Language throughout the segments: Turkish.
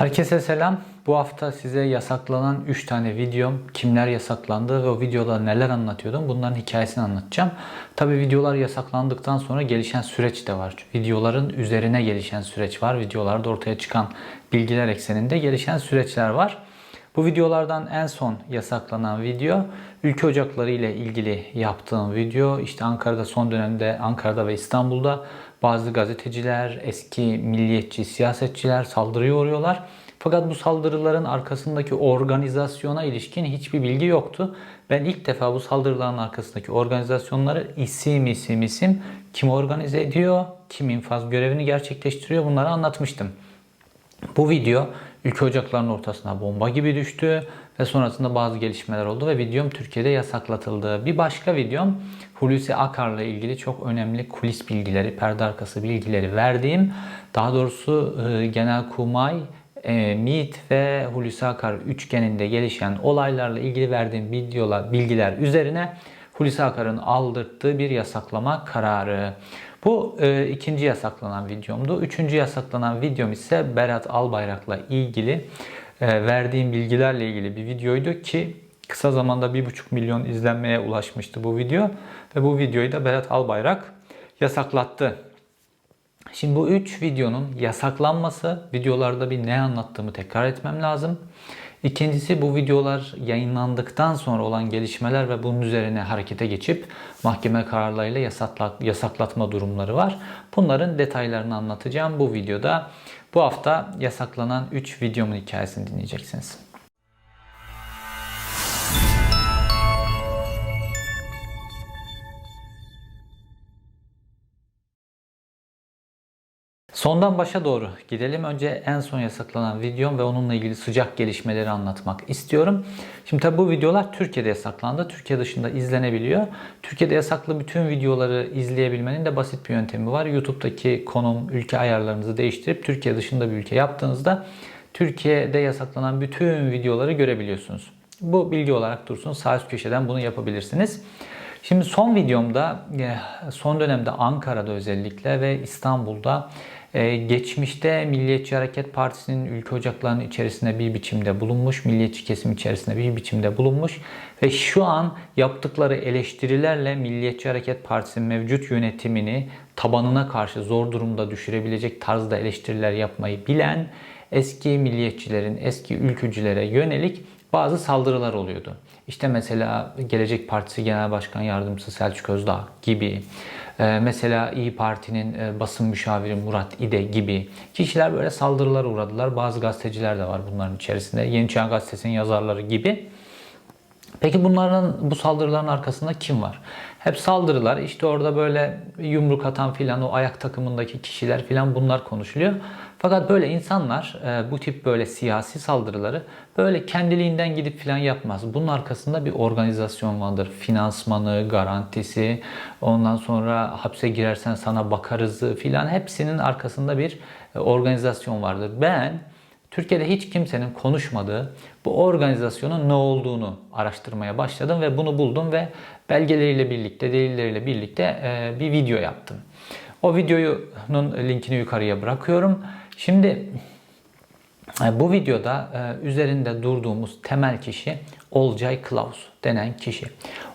Herkese selam. Bu hafta size yasaklanan 3 tane videom, kimler yasaklandı ve o videoda neler anlatıyordum bunların hikayesini anlatacağım. Tabi videolar yasaklandıktan sonra gelişen süreç de var. Videoların üzerine gelişen süreç var. Videolarda ortaya çıkan bilgiler ekseninde gelişen süreçler var. Bu videolardan en son yasaklanan video ülke ocakları ile ilgili yaptığım video. İşte Ankara'da son dönemde Ankara'da ve İstanbul'da bazı gazeteciler, eski milliyetçi siyasetçiler saldırıya uğruyorlar. Fakat bu saldırıların arkasındaki organizasyona ilişkin hiçbir bilgi yoktu. Ben ilk defa bu saldırıların arkasındaki organizasyonları isim isim isim kim organize ediyor, kim infaz görevini gerçekleştiriyor bunları anlatmıştım. Bu video ülke ocaklarının ortasına bomba gibi düştü ve sonrasında bazı gelişmeler oldu ve videom Türkiye'de yasaklatıldı. Bir başka videom Hulusi Akar'la ilgili çok önemli kulis bilgileri, perde arkası bilgileri verdiğim, daha doğrusu e, Genelkurmay, e, MİT ve Hulusi Akar üçgeninde gelişen olaylarla ilgili verdiğim videolar, bilgiler üzerine Hulusi Akar'ın aldırttığı bir yasaklama kararı. Bu e, ikinci yasaklanan videomdu. Üçüncü yasaklanan videom ise Berat Albayrak'la ilgili e, verdiğim bilgilerle ilgili bir videoydu ki kısa zamanda 1,5 milyon izlenmeye ulaşmıştı bu video. Ve bu videoyu da Berat Albayrak yasaklattı. Şimdi bu üç videonun yasaklanması, videolarda bir ne anlattığımı tekrar etmem lazım. İkincisi bu videolar yayınlandıktan sonra olan gelişmeler ve bunun üzerine harekete geçip mahkeme kararlarıyla yasaklat, yasaklatma durumları var. Bunların detaylarını anlatacağım bu videoda. Bu hafta yasaklanan 3 videomun hikayesini dinleyeceksiniz. Sondan başa doğru gidelim. Önce en son yasaklanan videom ve onunla ilgili sıcak gelişmeleri anlatmak istiyorum. Şimdi tabi bu videolar Türkiye'de yasaklandı. Türkiye dışında izlenebiliyor. Türkiye'de yasaklı bütün videoları izleyebilmenin de basit bir yöntemi var. YouTube'daki konum, ülke ayarlarınızı değiştirip Türkiye dışında bir ülke yaptığınızda Türkiye'de yasaklanan bütün videoları görebiliyorsunuz. Bu bilgi olarak dursun. Sağ üst köşeden bunu yapabilirsiniz. Şimdi son videomda son dönemde Ankara'da özellikle ve İstanbul'da ee, geçmişte Milliyetçi Hareket Partisi'nin ülke ocaklarının içerisinde bir biçimde bulunmuş, milliyetçi kesim içerisinde bir biçimde bulunmuş ve şu an yaptıkları eleştirilerle Milliyetçi Hareket Partisi'nin mevcut yönetimini tabanına karşı zor durumda düşürebilecek tarzda eleştiriler yapmayı bilen eski milliyetçilerin, eski ülkücülere yönelik bazı saldırılar oluyordu. İşte mesela Gelecek Partisi Genel Başkan Yardımcısı Selçuk Özdağ gibi mesela İyi Parti'nin e, basın müşaviri Murat İde gibi kişiler böyle saldırılar uğradılar. Bazı gazeteciler de var bunların içerisinde. Yeni Çağ Gazetesi'nin yazarları gibi. Peki bunların bu saldırıların arkasında kim var? Hep saldırılar işte orada böyle yumruk atan filan o ayak takımındaki kişiler filan bunlar konuşuluyor. Fakat böyle insanlar e, bu tip böyle siyasi saldırıları böyle kendiliğinden gidip filan yapmaz. Bunun arkasında bir organizasyon vardır. Finansmanı, garantisi, ondan sonra hapse girersen sana bakarızı filan hepsinin arkasında bir e, organizasyon vardır. Ben Türkiye'de hiç kimsenin konuşmadığı bu organizasyonun ne olduğunu araştırmaya başladım ve bunu buldum ve belgeleriyle birlikte, delilleriyle birlikte e, bir video yaptım. O videonun linkini yukarıya bırakıyorum. Şimdi bu videoda e, üzerinde durduğumuz temel kişi Olcay Kılavuz denen kişi.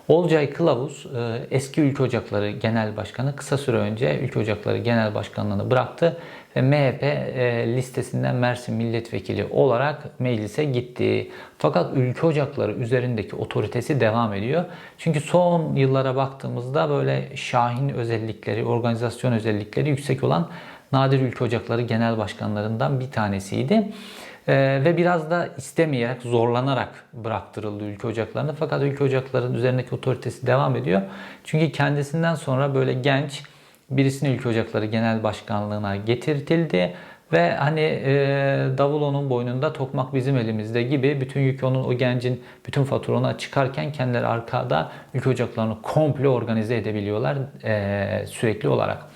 Olcay Kılavuz eski Ülke Ocakları Genel Başkanı kısa süre önce Ülke Ocakları Genel Başkanlığını bıraktı ve MHP e, listesinden Mersin milletvekili olarak meclise gitti. Fakat ülke ocakları üzerindeki otoritesi devam ediyor. Çünkü son yıllara baktığımızda böyle şahin özellikleri, organizasyon özellikleri yüksek olan nadir ülke ocakları genel başkanlarından bir tanesiydi. Ee, ve biraz da istemeyerek, zorlanarak bıraktırıldı ülke ocaklarını. Fakat ülke ocaklarının üzerindeki otoritesi devam ediyor. Çünkü kendisinden sonra böyle genç, birisini Ülke Ocakları Genel Başkanlığına getirtildi ve hani e, davul onun boynunda tokmak bizim elimizde gibi bütün yük onun o gencin bütün faturona çıkarken kendileri arkada ülke ocaklarını komple organize edebiliyorlar e, sürekli olarak.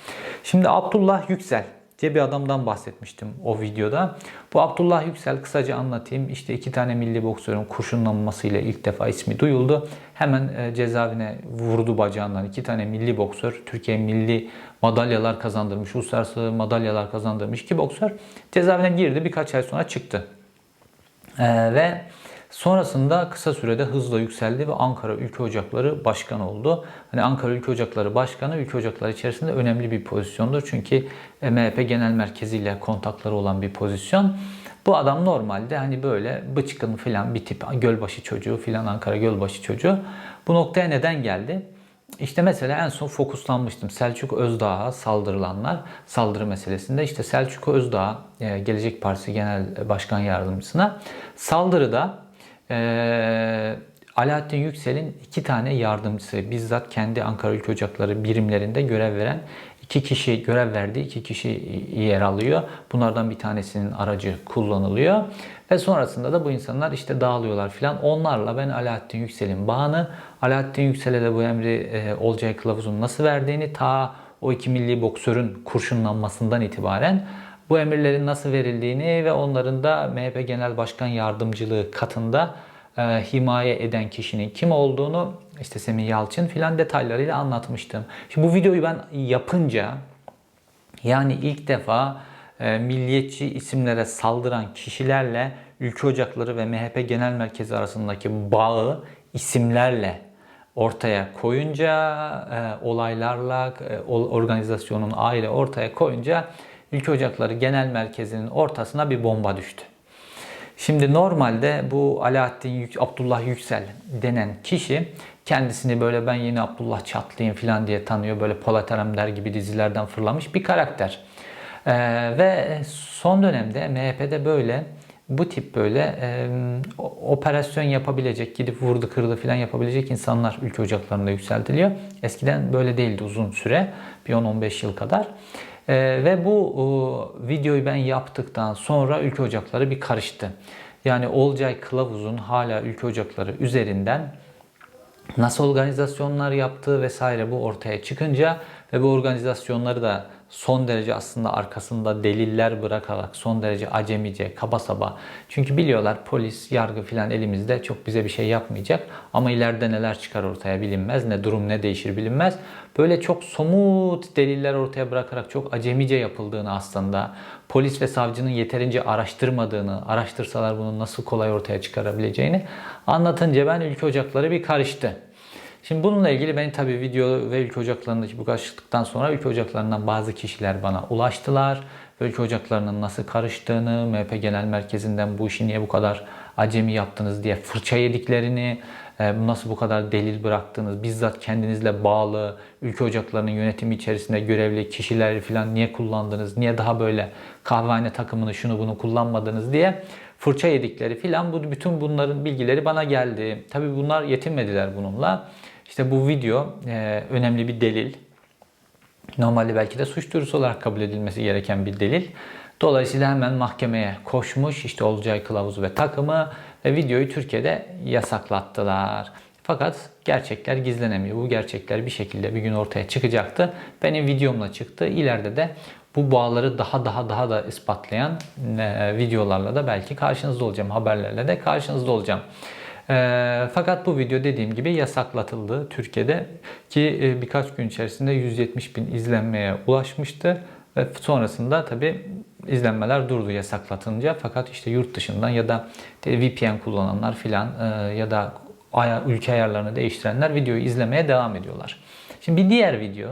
Şimdi Abdullah Yüksel diye bir adamdan bahsetmiştim o videoda. Bu Abdullah Yüksel kısaca anlatayım. İşte iki tane milli boksörün kurşunlanmasıyla ilk defa ismi duyuldu. Hemen e, cezaevine vurdu bacağından. iki tane milli boksör, Türkiye milli madalyalar kazandırmış, uluslararası madalyalar kazandırmış iki boksör cezaevine girdi. Birkaç ay sonra çıktı. Ee, ve sonrasında kısa sürede hızla yükseldi ve Ankara Ülke Ocakları Başkanı oldu. Hani Ankara Ülke Ocakları Başkanı Ülke Ocakları içerisinde önemli bir pozisyondur. Çünkü MHP Genel Merkezi ile kontakları olan bir pozisyon. Bu adam normalde hani böyle bıçkın filan bir tip Gölbaşı çocuğu filan Ankara Gölbaşı çocuğu. Bu noktaya neden geldi? İşte mesela en son fokuslanmıştım Selçuk Özdağ'a saldırılanlar saldırı meselesinde. İşte Selçuk Özdağ e, Gelecek Partisi Genel Başkan Yardımcısına saldırıda e, Alaaddin Yüksel'in iki tane yardımcısı bizzat kendi Ankara Ülke Ocakları birimlerinde görev veren iki kişi görev verdiği iki kişi yer alıyor. Bunlardan bir tanesinin aracı kullanılıyor. Ve sonrasında da bu insanlar işte dağılıyorlar filan. Onlarla ben Alaaddin Yüksel'in bağını, Alaaddin Yüksel'e de bu emri e, Olcay Kılavuz'un nasıl verdiğini ta o iki milli boksörün kurşunlanmasından itibaren bu emirlerin nasıl verildiğini ve onların da MHP Genel Başkan Yardımcılığı katında e, himaye eden kişinin kim olduğunu işte Semih Yalçın filan detaylarıyla anlatmıştım. Şimdi bu videoyu ben yapınca yani ilk defa e, milliyetçi isimlere saldıran kişilerle Ülke Ocakları ve MHP Genel Merkezi arasındaki bağı isimlerle ortaya koyunca, e, olaylarla, e, organizasyonun aile ortaya koyunca Ülke Ocakları Genel Merkezi'nin ortasına bir bomba düştü. Şimdi normalde bu Alaaddin Yük, Abdullah Yüksel denen kişi kendisini böyle ben yeni Abdullah Çatlıyım falan diye tanıyor. Böyle Polat Alemdar gibi dizilerden fırlamış bir karakter. Ee, ve son dönemde MHP'de böyle bu tip böyle e, operasyon yapabilecek, gidip vurdu kırdı falan yapabilecek insanlar ülke ocaklarında yükseltiliyor. Eskiden böyle değildi uzun süre, bir 10-15 yıl kadar. E, ve bu e, videoyu ben yaptıktan sonra ülke ocakları bir karıştı. Yani Olcay Kılavuz'un hala ülke ocakları üzerinden nasıl organizasyonlar yaptığı vesaire bu ortaya çıkınca ve bu organizasyonları da son derece aslında arkasında deliller bırakarak son derece acemice, kaba saba. Çünkü biliyorlar polis, yargı filan elimizde çok bize bir şey yapmayacak. Ama ileride neler çıkar ortaya bilinmez. Ne durum ne değişir bilinmez. Böyle çok somut deliller ortaya bırakarak çok acemice yapıldığını aslında polis ve savcının yeterince araştırmadığını, araştırsalar bunu nasıl kolay ortaya çıkarabileceğini anlatınca ben ülke ocakları bir karıştı. Şimdi bununla ilgili ben tabii video ve ülke ocaklarındaki bu karışıklıktan sonra ülke ocaklarından bazı kişiler bana ulaştılar. Ülke ocaklarının nasıl karıştığını, MHP Genel Merkezi'nden bu işi niye bu kadar acemi yaptınız diye fırça yediklerini, e, nasıl bu kadar delil bıraktınız, bizzat kendinizle bağlı, ülke ocaklarının yönetimi içerisinde görevli kişiler falan niye kullandınız, niye daha böyle kahvehane takımını şunu bunu kullanmadınız diye fırça yedikleri filan bu bütün bunların bilgileri bana geldi. Tabii bunlar yetinmediler bununla. İşte bu video e, önemli bir delil. Normalde belki de suç duyurusu olarak kabul edilmesi gereken bir delil. Dolayısıyla hemen mahkemeye koşmuş işte Olcay Kılavuzu ve takımı ve videoyu Türkiye'de yasaklattılar. Fakat gerçekler gizlenemiyor. Bu gerçekler bir şekilde bir gün ortaya çıkacaktı. Benim videomla çıktı. İleride de bu bağları daha daha daha da ispatlayan e, videolarla da belki karşınızda olacağım. Haberlerle de karşınızda olacağım. E, fakat bu video dediğim gibi yasaklatıldı Türkiye'de ki e, birkaç gün içerisinde 170 bin izlenmeye ulaşmıştı. Ve sonrasında tabi izlenmeler durdu yasaklatınca. Fakat işte yurt dışından ya da VPN kullananlar filan e, ya da ülke ayarlarını değiştirenler videoyu izlemeye devam ediyorlar. Şimdi bir diğer video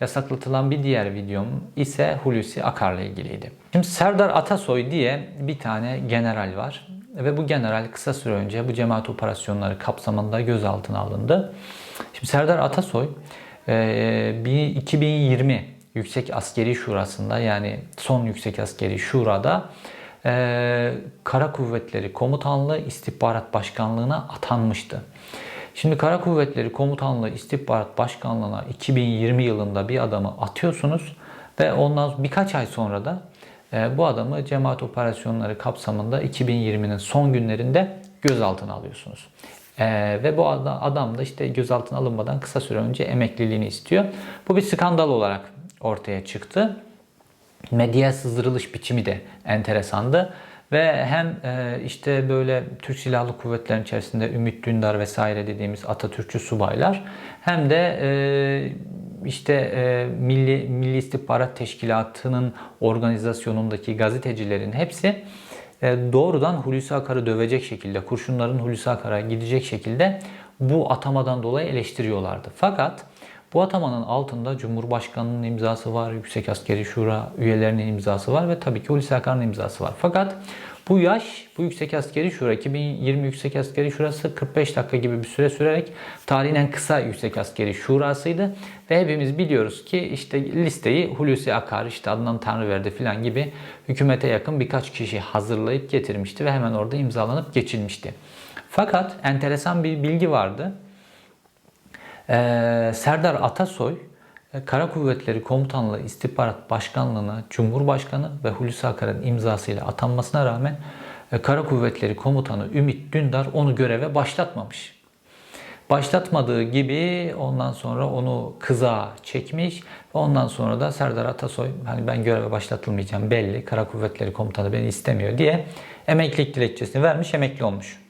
yasaklatılan bir diğer videom ise Hulusi Akar'la ilgiliydi. Şimdi Serdar Atasoy diye bir tane general var ve bu general kısa süre önce bu cemaat operasyonları kapsamında gözaltına alındı. Şimdi Serdar Atasoy 2020 e, Yüksek Askeri Şurası'nda yani son Yüksek Askeri Şura'da e, Kara Kuvvetleri Komutanlığı İstihbarat Başkanlığı'na atanmıştı. Şimdi Kara Kuvvetleri Komutanlığı İstihbarat Başkanlığı'na 2020 yılında bir adamı atıyorsunuz ve ondan birkaç ay sonra da bu adamı cemaat operasyonları kapsamında 2020'nin son günlerinde gözaltına alıyorsunuz. Ee, ve bu adam da işte gözaltına alınmadan kısa süre önce emekliliğini istiyor. Bu bir skandal olarak ortaya çıktı. medyaya sızdırılış biçimi de enteresandı. Ve hem e, işte böyle Türk Silahlı Kuvvetleri'nin içerisinde Ümit Dündar vesaire dediğimiz Atatürkçü subaylar hem de e, işte e, Milli, Milli İstihbarat Teşkilatı'nın organizasyonundaki gazetecilerin hepsi e, doğrudan Hulusi Akar'ı dövecek şekilde, kurşunların Hulusi Akar'a gidecek şekilde bu atamadan dolayı eleştiriyorlardı. Fakat bu atamanın altında Cumhurbaşkanı'nın imzası var, Yüksek Askeri Şura üyelerinin imzası var ve tabii ki Hulusi Akar'ın imzası var. Fakat bu yaş, bu Yüksek Askeri Şura, 2020 Yüksek Askeri Şurası 45 dakika gibi bir süre sürerek tarihin en kısa Yüksek Askeri Şurası'ydı. Ve hepimiz biliyoruz ki işte listeyi Hulusi Akar, işte Adnan Tanrıverdi falan gibi hükümete yakın birkaç kişi hazırlayıp getirmişti ve hemen orada imzalanıp geçilmişti. Fakat enteresan bir bilgi vardı. Ee, Serdar Atasoy Kara Kuvvetleri Komutanlığı İstihbarat Başkanlığı'na Cumhurbaşkanı ve Hulusi Akar'ın imzasıyla atanmasına rağmen e, Kara Kuvvetleri Komutanı Ümit Dündar onu göreve başlatmamış. Başlatmadığı gibi ondan sonra onu kıza çekmiş ve ondan sonra da Serdar Atasoy hani ben göreve başlatılmayacağım belli Kara Kuvvetleri Komutanı beni istemiyor diye emeklilik dilekçesini vermiş emekli olmuş.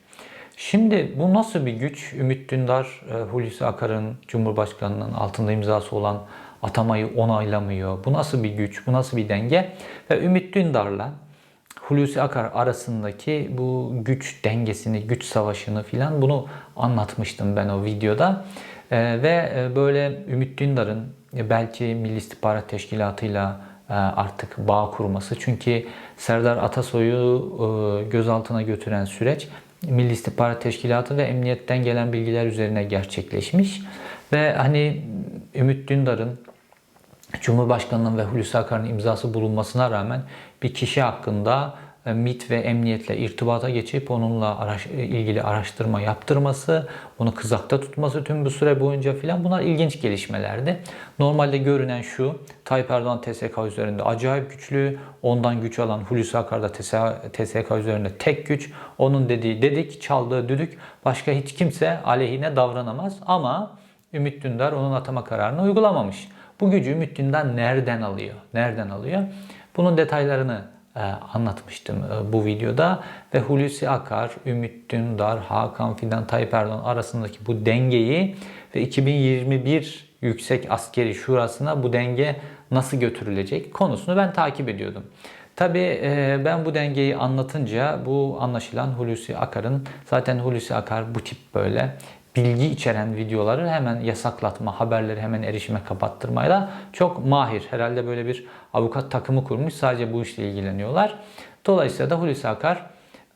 Şimdi bu nasıl bir güç? Ümit Dündar, e, Hulusi Akar'ın Cumhurbaşkanı'nın altında imzası olan atamayı onaylamıyor. Bu nasıl bir güç? Bu nasıl bir denge? Ve Ümit Dündar'la Hulusi Akar arasındaki bu güç dengesini, güç savaşını filan bunu anlatmıştım ben o videoda. E, ve e, böyle Ümit Dündar'ın belki Milli İstihbarat Teşkilatı'yla artık bağ kurması. Çünkü Serdar Atasoy'u gözaltına götüren süreç Milli İstihbarat Teşkilatı ve emniyetten gelen bilgiler üzerine gerçekleşmiş. Ve hani Ümit Dündar'ın Cumhurbaşkanı'nın ve Hulusi Akar'ın imzası bulunmasına rağmen bir kişi hakkında MIT ve emniyetle irtibata geçip onunla araş, e, ilgili araştırma yaptırması, onu kızakta tutması tüm bu süre boyunca filan bunlar ilginç gelişmelerdi. Normalde görünen şu, Tayyip Erdoğan TSK üzerinde acayip güçlü, ondan güç alan Hulusi Akar da TSK üzerinde tek güç, onun dediği dedik, çaldığı düdük, başka hiç kimse aleyhine davranamaz ama Ümit Dündar onun atama kararını uygulamamış. Bu gücü Ümit Dündar nereden alıyor? Nereden alıyor? Bunun detaylarını e, anlatmıştım e, bu videoda ve Hulusi Akar, Ümit Dündar, Hakan Fidan, Tayyip Erdoğan arasındaki bu dengeyi ve 2021 Yüksek Askeri Şurası'na bu denge nasıl götürülecek konusunu ben takip ediyordum. Tabi e, ben bu dengeyi anlatınca bu anlaşılan Hulusi Akar'ın zaten Hulusi Akar bu tip böyle bilgi içeren videoları hemen yasaklatma, haberleri hemen erişime kapattırmayla çok mahir. Herhalde böyle bir avukat takımı kurmuş sadece bu işle ilgileniyorlar. Dolayısıyla da Hulusi Akar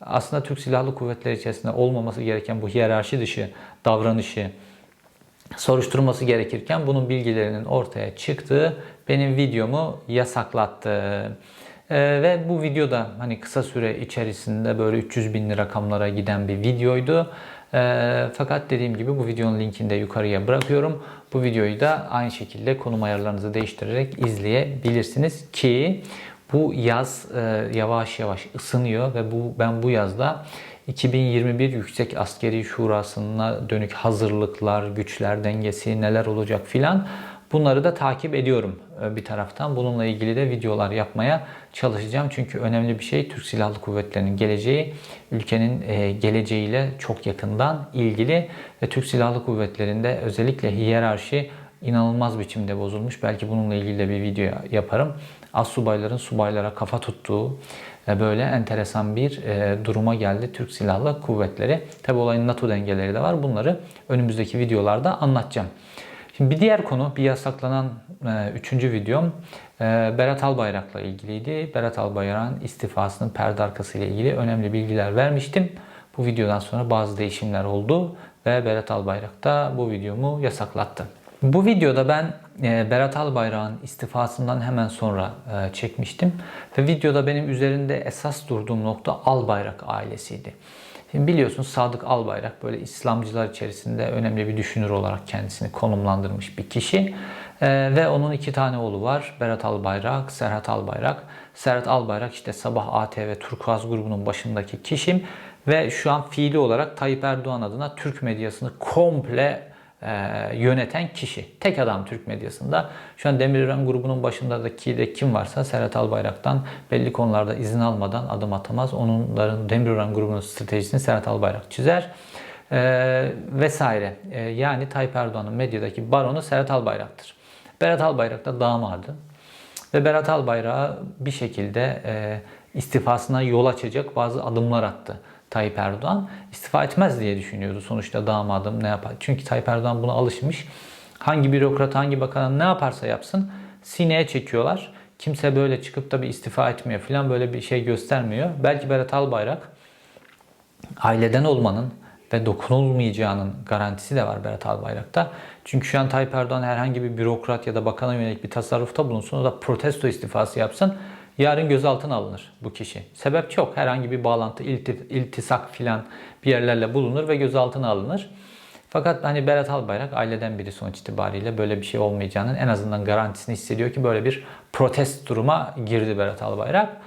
aslında Türk Silahlı Kuvvetleri içerisinde olmaması gereken bu hiyerarşi dışı davranışı soruşturması gerekirken bunun bilgilerinin ortaya çıktığı benim videomu yasaklattı. Ee, ve bu videoda hani kısa süre içerisinde böyle 300 bin rakamlara giden bir videoydu. E, fakat dediğim gibi bu videonun linkini de yukarıya bırakıyorum. Bu videoyu da aynı şekilde konum ayarlarınızı değiştirerek izleyebilirsiniz ki bu yaz e, yavaş yavaş ısınıyor ve bu ben bu yazda 2021 Yüksek Askeri Şurası'na dönük hazırlıklar, güçler dengesi neler olacak filan Bunları da takip ediyorum e, bir taraftan. Bununla ilgili de videolar yapmaya çalışacağım. Çünkü önemli bir şey Türk Silahlı Kuvvetleri'nin geleceği, ülkenin e, geleceğiyle çok yakından ilgili ve Türk Silahlı Kuvvetleri'nde özellikle hiyerarşi inanılmaz biçimde bozulmuş. Belki bununla ilgili de bir video yaparım. As subayların subaylara kafa tuttuğu e, böyle enteresan bir duruma geldi Türk Silahlı Kuvvetleri. Tabi olayın NATO dengeleri de var. Bunları önümüzdeki videolarda anlatacağım. Şimdi bir diğer konu, bir yasaklanan e, üçüncü videom e, Berat Albayrak'la ilgiliydi. Berat Albayrak'ın istifasının perde arkası ile ilgili önemli bilgiler vermiştim. Bu videodan sonra bazı değişimler oldu ve Berat Albayrak da bu videomu yasaklattı. Bu videoda ben e, Berat Albayrak'ın istifasından hemen sonra e, çekmiştim ve videoda benim üzerinde esas durduğum nokta Albayrak ailesiydi. Şimdi biliyorsunuz Sadık Albayrak böyle İslamcılar içerisinde önemli bir düşünür olarak kendisini konumlandırmış bir kişi. Ee, ve onun iki tane oğlu var. Berat Albayrak, Serhat Albayrak. Serhat Albayrak işte Sabah ATV Turkuaz grubunun başındaki kişim ve şu an fiili olarak Tayyip Erdoğan adına Türk medyasını komple e, yöneten kişi. Tek adam Türk medyasında. Şu an Demirören grubunun başındaki de kim varsa Serhat Albayrak'tan belli konularda izin almadan adım atamaz. Onların Demirören grubunun stratejisini Serhat Albayrak çizer. E, vesaire. E, yani Tayyip Erdoğan'ın medyadaki baronu Serhat Albayrak'tır. Berat Albayrak da damadı. Ve Berat Albayrak'a bir şekilde e, istifasına yol açacak bazı adımlar attı. Tayyip Erdoğan istifa etmez diye düşünüyordu. Sonuçta damadım ne yapar? Çünkü Tayyip Erdoğan buna alışmış. Hangi bürokrat, hangi bakan ne yaparsa yapsın sineye çekiyorlar. Kimse böyle çıkıp da bir istifa etmiyor falan böyle bir şey göstermiyor. Belki Berat Albayrak aileden olmanın ve dokunulmayacağının garantisi de var Berat Albayrak'ta. Çünkü şu an Tayyip Erdoğan herhangi bir bürokrat ya da bakana yönelik bir tasarrufta bulunsun, o da protesto istifası yapsın. Yarın gözaltına alınır bu kişi. Sebep çok. Herhangi bir bağlantı, iltisak filan bir yerlerle bulunur ve gözaltına alınır. Fakat hani Berat Albayrak aileden biri sonuç itibariyle böyle bir şey olmayacağının en azından garantisini hissediyor ki böyle bir protest duruma girdi Berat Albayrak.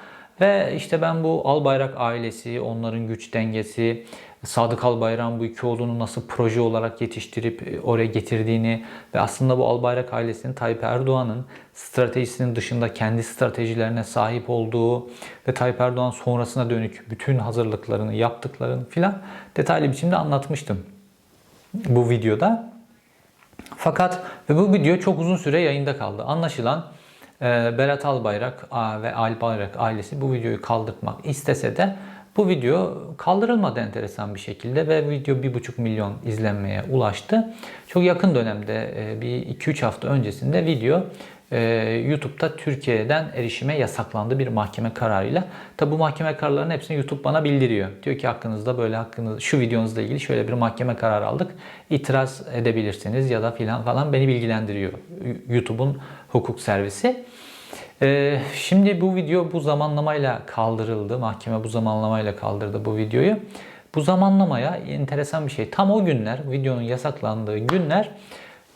Ve işte ben bu Albayrak ailesi, onların güç dengesi, Sadık Albayrak'ın bu iki oğlunu nasıl proje olarak yetiştirip oraya getirdiğini ve aslında bu Albayrak ailesinin Tayyip Erdoğan'ın stratejisinin dışında kendi stratejilerine sahip olduğu ve Tayyip Erdoğan sonrasına dönük bütün hazırlıklarını yaptıklarını filan detaylı biçimde anlatmıştım bu videoda. Fakat ve bu video çok uzun süre yayında kaldı. Anlaşılan e, Berat Albayrak ve Albayrak ailesi bu videoyu kaldırmak istese de bu video kaldırılmadı enteresan bir şekilde ve video 1,5 milyon izlenmeye ulaştı. Çok yakın dönemde e, bir 2-3 hafta öncesinde video e, YouTube'da Türkiye'den erişime yasaklandı bir mahkeme kararıyla. Tabi bu mahkeme kararlarının hepsini YouTube bana bildiriyor. Diyor ki hakkınızda böyle hakkınız şu videonuzla ilgili şöyle bir mahkeme kararı aldık. İtiraz edebilirsiniz ya da filan falan beni bilgilendiriyor YouTube'un hukuk servisi. Ee, şimdi bu video bu zamanlamayla kaldırıldı. Mahkeme bu zamanlamayla kaldırdı bu videoyu. Bu zamanlamaya enteresan bir şey. Tam o günler, videonun yasaklandığı günler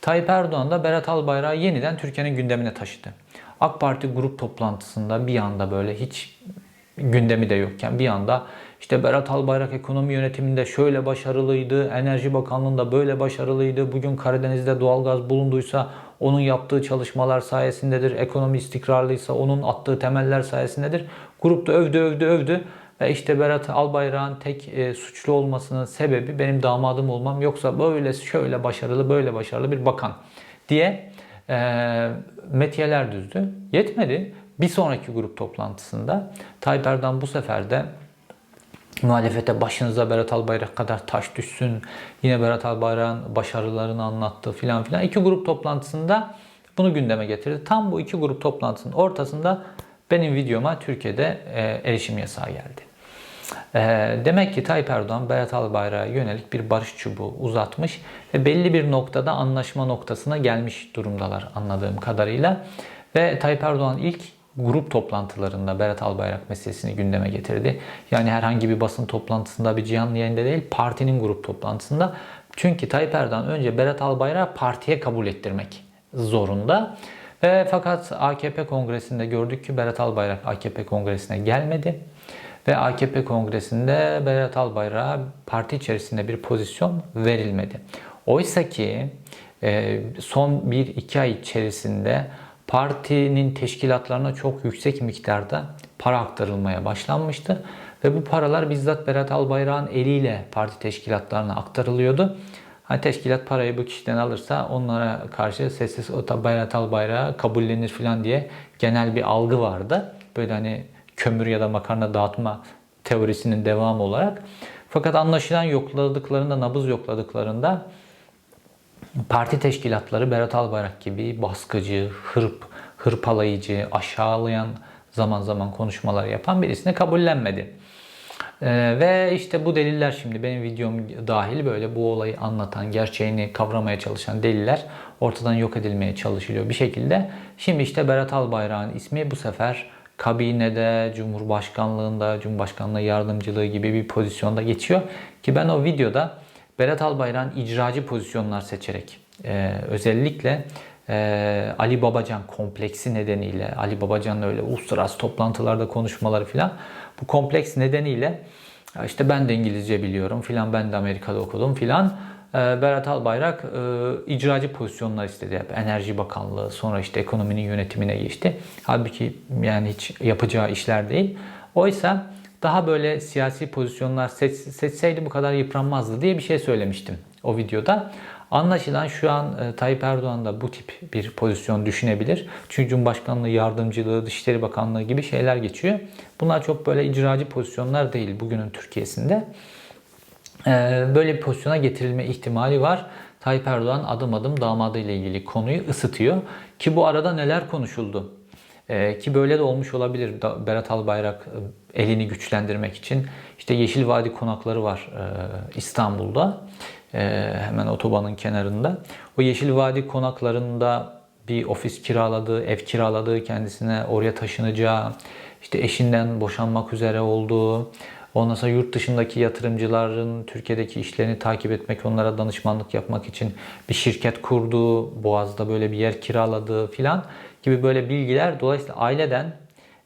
Tayyip Erdoğan da Berat Albayrak'ı yeniden Türkiye'nin gündemine taşıdı. AK Parti grup toplantısında bir anda böyle hiç gündemi de yokken bir anda işte Berat Albayrak ekonomi yönetiminde şöyle başarılıydı, Enerji Bakanlığı'nda böyle başarılıydı, bugün Karadeniz'de doğalgaz bulunduysa onun yaptığı çalışmalar sayesindedir, ekonomi istikrarlıysa onun attığı temeller sayesindedir. Grupta övdü övdü övdü işte Berat Albayrak'ın tek e, suçlu olmasının sebebi benim damadım olmam yoksa böyle şöyle başarılı böyle başarılı bir bakan diye e, metiyeler düzdü. Yetmedi. Bir sonraki grup toplantısında Tayyip Erdoğan bu sefer de muhalefete başınıza Berat Albayrak kadar taş düşsün. Yine Berat Albayrak'ın başarılarını anlattı filan filan. İki grup toplantısında bunu gündeme getirdi. Tam bu iki grup toplantısının ortasında benim videoma Türkiye'de e, erişim yasağı geldi. E, demek ki Tayyip Erdoğan Berat Albayrak'a yönelik bir barış çubuğu uzatmış ve belli bir noktada anlaşma noktasına gelmiş durumdalar anladığım kadarıyla. Ve Tayyip Erdoğan ilk grup toplantılarında Berat Albayrak meselesini gündeme getirdi. Yani herhangi bir basın toplantısında bir canlı yayında değil partinin grup toplantısında. Çünkü Tayyip Erdoğan önce Berat Albayrak'ı partiye kabul ettirmek zorunda. Ve fakat AKP kongresinde gördük ki Berat Albayrak AKP kongresine gelmedi. Ve AKP kongresinde Berat Albayrak'a parti içerisinde bir pozisyon verilmedi. Oysa ki e, son 1-2 ay içerisinde partinin teşkilatlarına çok yüksek miktarda para aktarılmaya başlanmıştı. Ve bu paralar bizzat Berat Albayrak'ın eliyle parti teşkilatlarına aktarılıyordu. Hani teşkilat parayı bu kişiden alırsa onlara karşı sessiz Berat Albayrak'ı kabullenir falan diye genel bir algı vardı. Böyle hani kömür ya da makarna dağıtma teorisinin devamı olarak. Fakat anlaşılan yokladıklarında, nabız yokladıklarında parti teşkilatları Berat Albayrak gibi baskıcı, hırp, hırpalayıcı, aşağılayan zaman zaman konuşmalar yapan birisine kabullenmedi. Ee, ve işte bu deliller şimdi benim videom dahil böyle bu olayı anlatan, gerçeğini kavramaya çalışan deliller ortadan yok edilmeye çalışılıyor bir şekilde. Şimdi işte Berat Albayrak'ın ismi bu sefer kabinede, Cumhurbaşkanlığında, Cumhurbaşkanlığı yardımcılığı gibi bir pozisyonda geçiyor. Ki ben o videoda Berat Albayrak'ın icracı pozisyonlar seçerek e, özellikle e, Ali Babacan kompleksi nedeniyle Ali Babacan'la öyle uluslararası toplantılarda konuşmaları filan bu kompleks nedeniyle işte ben de İngilizce biliyorum filan ben de Amerika'da okudum filan Berat Albayrak e, icracı pozisyonlar istedi. Enerji Bakanlığı sonra işte ekonominin yönetimine geçti. Halbuki yani hiç yapacağı işler değil. Oysa daha böyle siyasi pozisyonlar seç, seçseydi bu kadar yıpranmazdı diye bir şey söylemiştim o videoda. Anlaşılan şu an e, Tayyip Erdoğan da bu tip bir pozisyon düşünebilir. Çünkü Cumhurbaşkanlığı yardımcılığı, Dışişleri Bakanlığı gibi şeyler geçiyor. Bunlar çok böyle icracı pozisyonlar değil bugünün Türkiye'sinde. E, böyle bir pozisyona getirilme ihtimali var. Tayyip Erdoğan adım adım damadıyla ilgili konuyu ısıtıyor. Ki bu arada neler konuşuldu? Ee, ki böyle de olmuş olabilir. Berat Albayrak e, elini güçlendirmek için. işte Yeşil Vadi konakları var e, İstanbul'da. E, hemen otobanın kenarında. O Yeşil Vadi konaklarında bir ofis kiraladığı, ev kiraladığı kendisine oraya taşınacağı, işte eşinden boşanmak üzere olduğu, Ondan sonra yurt dışındaki yatırımcıların Türkiye'deki işlerini takip etmek, onlara danışmanlık yapmak için bir şirket kurduğu, Boğaz'da böyle bir yer kiraladığı filan gibi böyle bilgiler dolayısıyla aileden,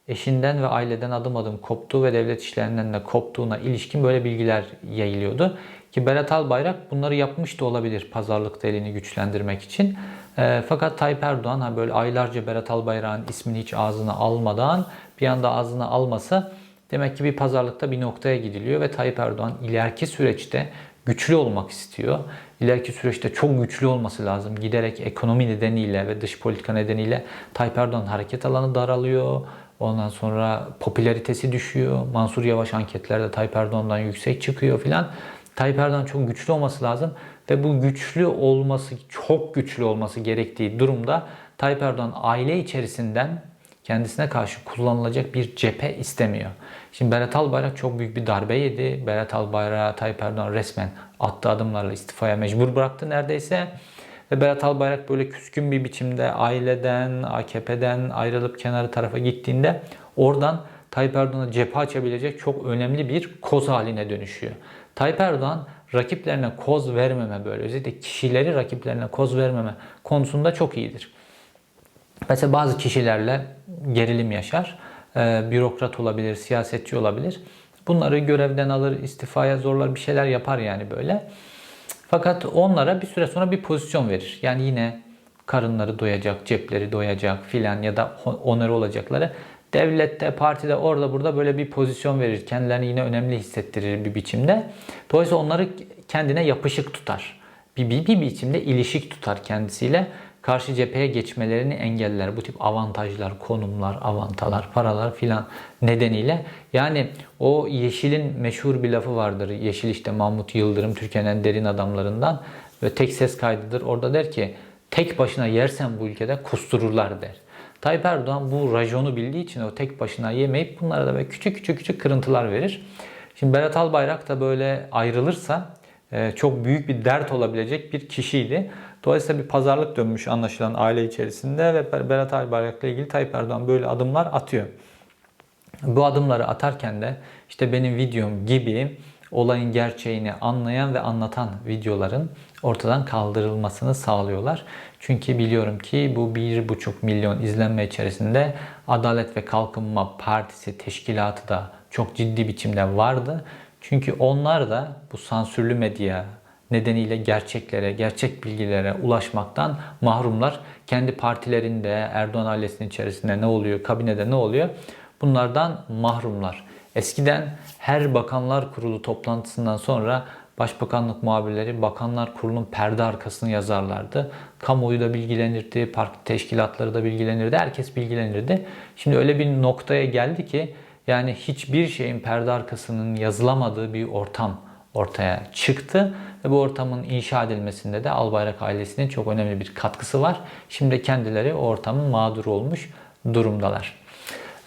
eşinden ve aileden adım adım koptuğu ve devlet işlerinden de koptuğuna ilişkin böyle bilgiler yayılıyordu. Ki Berat Albayrak bunları yapmış da olabilir pazarlıkta elini güçlendirmek için. E, fakat Tayyip Erdoğan ha böyle aylarca Berat Albayrak'ın ismini hiç ağzına almadan bir anda ağzına alması Demek ki bir pazarlıkta bir noktaya gidiliyor ve Tayyip Erdoğan ileriki süreçte güçlü olmak istiyor. İleriki süreçte çok güçlü olması lazım. Giderek ekonomi nedeniyle ve dış politika nedeniyle Tayyip Erdoğan hareket alanı daralıyor. Ondan sonra popülaritesi düşüyor. Mansur Yavaş anketlerde Tayyip Erdoğan'dan yüksek çıkıyor filan. Tayyip Erdoğan çok güçlü olması lazım ve bu güçlü olması, çok güçlü olması gerektiği durumda Tayyip Erdoğan aile içerisinden kendisine karşı kullanılacak bir cephe istemiyor. Şimdi Berat Albayrak çok büyük bir darbe yedi. Berat Albayrak Tayyip Erdoğan resmen attığı adımlarla istifaya mecbur bıraktı neredeyse. Ve Berat Albayrak böyle küskün bir biçimde aileden, AKP'den ayrılıp kenarı tarafa gittiğinde oradan Tayyip Erdoğan'a cephe açabilecek çok önemli bir koz haline dönüşüyor. Tayyip Erdoğan rakiplerine koz vermeme böyle özellikle kişileri rakiplerine koz vermeme konusunda çok iyidir. Mesela bazı kişilerle gerilim yaşar. Ee, bürokrat olabilir, siyasetçi olabilir. Bunları görevden alır, istifaya zorlar, bir şeyler yapar yani böyle. Fakat onlara bir süre sonra bir pozisyon verir. Yani yine karınları doyacak, cepleri doyacak filan ya da onarı olacakları. Devlette, partide, orada burada böyle bir pozisyon verir. Kendilerini yine önemli hissettirir bir biçimde. Dolayısıyla onları kendine yapışık tutar. Bir, bir, bir biçimde ilişik tutar kendisiyle karşı cepheye geçmelerini engeller. Bu tip avantajlar, konumlar, avantalar, paralar filan nedeniyle. Yani o Yeşil'in meşhur bir lafı vardır. Yeşil işte Mahmut Yıldırım Türkiye'nin en derin adamlarından ve tek ses kaydıdır. Orada der ki tek başına yersen bu ülkede kustururlar der. Tayyip Erdoğan bu rajonu bildiği için o tek başına yemeyip bunlara da böyle küçük küçük küçük kırıntılar verir. Şimdi Berat Albayrak da böyle ayrılırsa e, çok büyük bir dert olabilecek bir kişiydi. Dolayısıyla bir pazarlık dönmüş anlaşılan aile içerisinde ve Berat Albayrak'la ilgili Tayyip Erdoğan böyle adımlar atıyor. Bu adımları atarken de işte benim videom gibi olayın gerçeğini anlayan ve anlatan videoların ortadan kaldırılmasını sağlıyorlar. Çünkü biliyorum ki bu 1,5 milyon izlenme içerisinde Adalet ve Kalkınma Partisi teşkilatı da çok ciddi biçimde vardı. Çünkü onlar da bu sansürlü medya nedeniyle gerçeklere, gerçek bilgilere ulaşmaktan mahrumlar. Kendi partilerinde, Erdoğan ailesinin içerisinde ne oluyor, kabinede ne oluyor? Bunlardan mahrumlar. Eskiden her bakanlar kurulu toplantısından sonra Başbakanlık muhabirleri Bakanlar Kurulu'nun perde arkasını yazarlardı. Kamuoyu da bilgilenirdi, parti teşkilatları da bilgilenirdi, herkes bilgilenirdi. Şimdi öyle bir noktaya geldi ki yani hiçbir şeyin perde arkasının yazılamadığı bir ortam ortaya çıktı. Ve bu ortamın inşa edilmesinde de Albayrak ailesinin çok önemli bir katkısı var. Şimdi kendileri o ortamın mağduru olmuş durumdalar.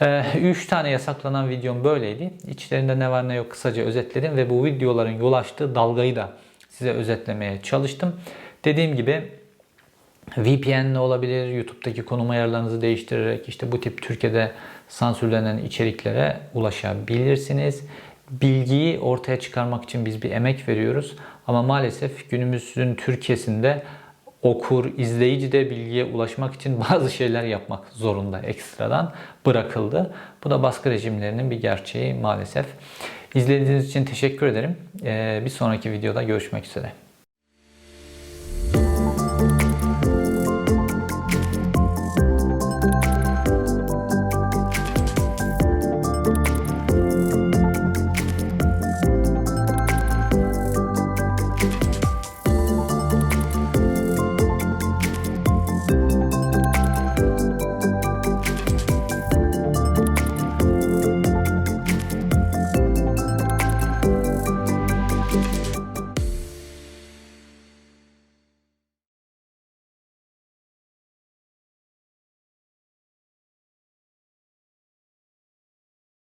3 ee, tane yasaklanan videom böyleydi. İçlerinde ne var ne yok kısaca özetledim ve bu videoların yol açtığı dalgayı da size özetlemeye çalıştım. Dediğim gibi VPN olabilir, YouTube'daki konum ayarlarınızı değiştirerek işte bu tip Türkiye'de sansürlenen içeriklere ulaşabilirsiniz. Bilgiyi ortaya çıkarmak için biz bir emek veriyoruz. Ama maalesef günümüzün Türkiye'sinde okur, izleyici de bilgiye ulaşmak için bazı şeyler yapmak zorunda ekstradan bırakıldı. Bu da baskı rejimlerinin bir gerçeği maalesef. İzlediğiniz için teşekkür ederim. Ee, bir sonraki videoda görüşmek üzere.